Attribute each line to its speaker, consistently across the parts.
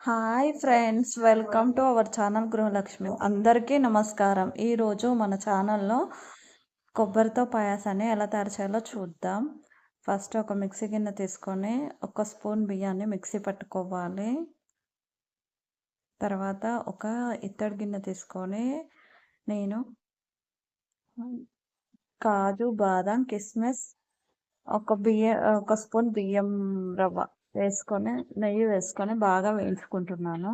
Speaker 1: Hi friends welcome to our channel Gruhalakshmi అందరికీ నమస్కారం. ఈరోజు మన ఛానల్లో కొబ్బరితో పాయాసాన్ని ఎలా తయారు చేయాలో చూద్దాం. ఫస్ట్ ఒక మిక్సీ గిన్నె తీసుకొని ఒక స్పూన్ బియ్యాన్ని మిక్సీ పట్టుకోవాలి. తర్వాత ఒక ఇత్తడి గిన్నె తీసుకొని నేను కాజు బాదం కిస్మిస్ ఒక బియ్యం ఒక స్పూన్ బియ్యం రవ్వ వేసుకొని నెయ్యి వేసుకొని బాగా వేయించుకుంటున్నాను.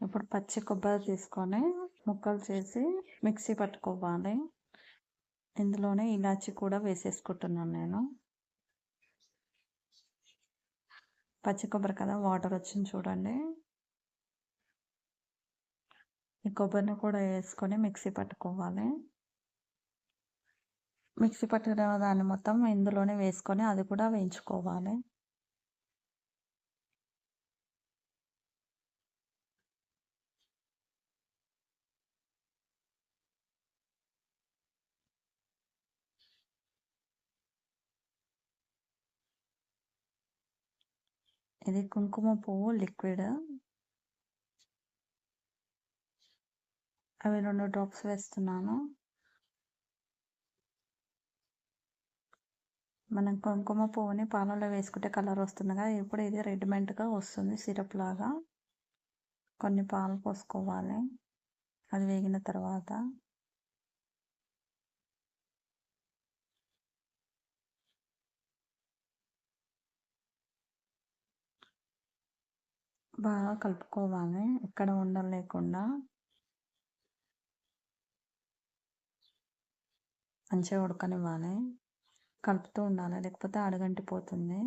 Speaker 1: ఇప్పుడు పచ్చి కొబ్బరి తీసుకొని ముక్కలు చేసి మిక్సీ పట్టుకోవాలి. ఇందులోనే ఇలాచి కూడా వేసేసుకుంటున్నాను నేను. పచ్చి కొబ్బరి కదా వాటర్ వచ్చింది చూడండి. ఈ కొబ్బరిని కూడా వేసుకొని మిక్సీ పట్టుకోవాలి. మిక్సీ పట్టిన దాన్ని మొత్తం ఇందులోనే వేసుకొని అది కూడా వేయించుకోవాలి. ఇది కుంకుమ పువ్వు లిక్విడ్ అవి రెండు డ్రాప్స్ వేస్తున్నాను మనం కుంకుమ పువ్వుని పాలలో వేసుకుంటే కలర్ వస్తుంది కదా ఇప్పుడు ఇది రెడీమేడ్గా వస్తుంది సిరప్ లాగా కొన్ని పాలు పోసుకోవాలి అది వేగిన తర్వాత బాగా కలుపుకోవాలి. ఎక్కడ ఉండలు లేకుండా. మంచిగా ఉడకనివ్వాలి. కలుపుతూ ఉండాలి. లేకపోతే అడగంటిపోతుంది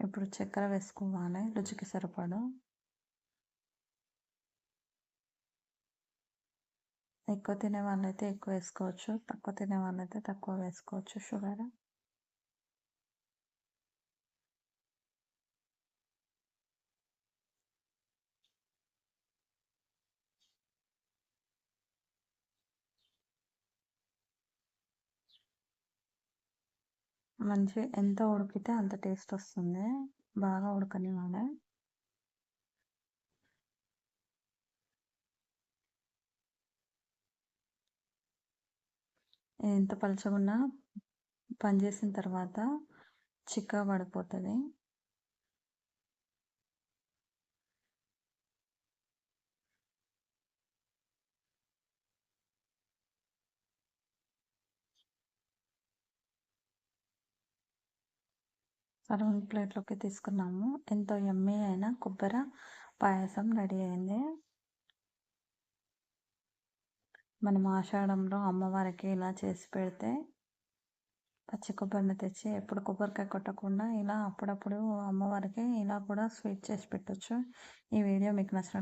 Speaker 1: ఇప్పుడు చక్కెర వేసుకోవాలి. రుచికి సరిపడు. ఎక్కువ తినే వాళ్ళైతే ఎక్కువ వేసుకోవచ్చు. తక్కువ తినే వాళ్ళైతే తక్కువ వేసుకోవచ్చు. షుగర్. మంచి ఎంత ఉడికితే అంత టేస్ట్ వస్తుంది. బాగా ఉడకనివ్వాలి ఎంత పలచగున్నా పనిచేసిన తర్వాత చిక్క పడిపోతుంది. సర్వింగ్ ప్లేట్లోకి తీసుకున్నాము. ఎంతో ఎమ్మీ అయిన కొబ్బరి పాయసం రెడీ అయింది. మనం ఆషాఢంలో అమ్మవారికి ఇలా చేసి పెడితే పచ్చి కొబ్బరిని తెచ్చి ఎప్పుడు కొబ్బరికాయ కొట్టకుండా ఇలా అప్పుడప్పుడు అమ్మవారికి ఇలా కూడా స్వీట్ చేసి పెట్టచ్చు. ఈ వీడియో మీకు నచ్చిన